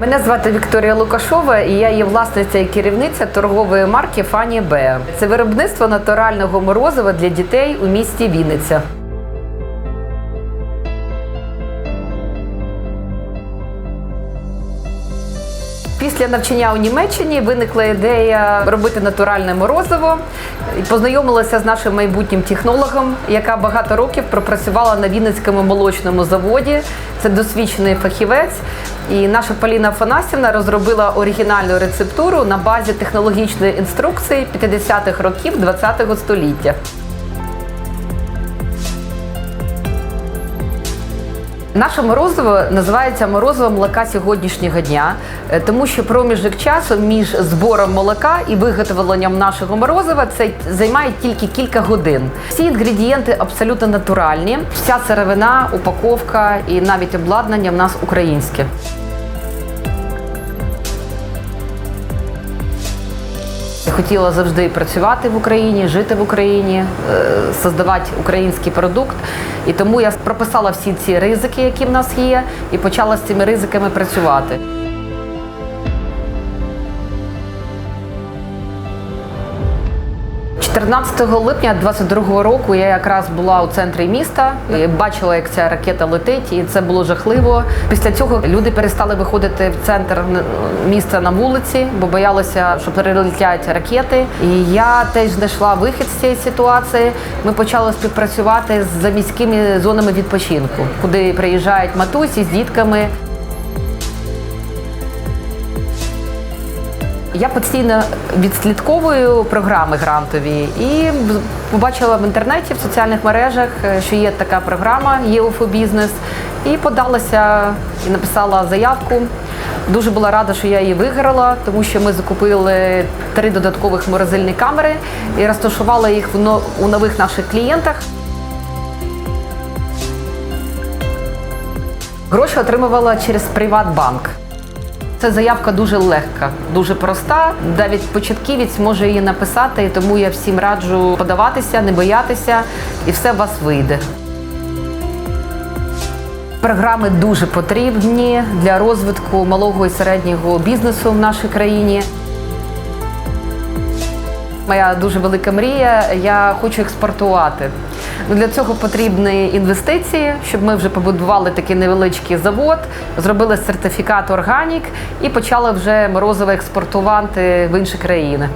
Мене звати Вікторія Лукашова, і я є власниця і керівниця торгової марки Фані Б. Це виробництво натурального морозива для дітей у місті Вінниця. Після навчання у Німеччині виникла ідея робити натуральне морозиво. Познайомилася з нашим майбутнім технологом, яка багато років пропрацювала на Вінницькому молочному заводі. Це досвідчений фахівець. І наша Поліна Афанасівна розробила оригінальну рецептуру на базі технологічної інструкції 50-х років ХХ століття. Наше морозиво називається морозиво молока сьогоднішнього дня, е, тому що проміжок часу між збором молока і виготовленням нашого морозива це займає тільки кілька годин. Всі інгредієнти абсолютно натуральні. Вся сировина, упаковка і навіть обладнання в нас українське. Хотіла завжди працювати в Україні, жити в Україні, е, создавати український продукт. І тому я прописала всі ці ризики, які в нас є, і почала з цими ризиками працювати. – 14 липня 22 року я якраз була у центрі міста, і бачила, як ця ракета летить, і це було жахливо. Після цього люди перестали виходити в центр міста на вулиці, бо боялися, що перелетять ракети. І я теж знайшла вихід з цієї ситуації. Ми почали співпрацювати з заміськими зонами відпочинку, куди приїжджають матусі з дітками. Я постійно відслідковую програми грантові і побачила в інтернеті, в соціальних мережах, е, що є така програма ЄУФО бізнес, і подалася і написала заявку. Дуже була рада, що я її виграла, тому що ми закупили три додаткових морозильні камери і розташували їх у нових наших клієнтах. Гроші отримувала через Приватбанк. Ця заявка дуже легка, дуже проста. Навіть початківець може її написати, і тому я всім раджу подаватися, не боятися, і все у вас вийде. Програми дуже потрібні для розвитку малого і середнього бізнесу в нашій країні. Моя дуже велика мрія. Я хочу експортувати. Ну, для цього потрібні інвестиції, щоб ми вже побудували такий невеличкий завод, зробили сертифікат органік і почали вже морозиво експортувати в інші країни.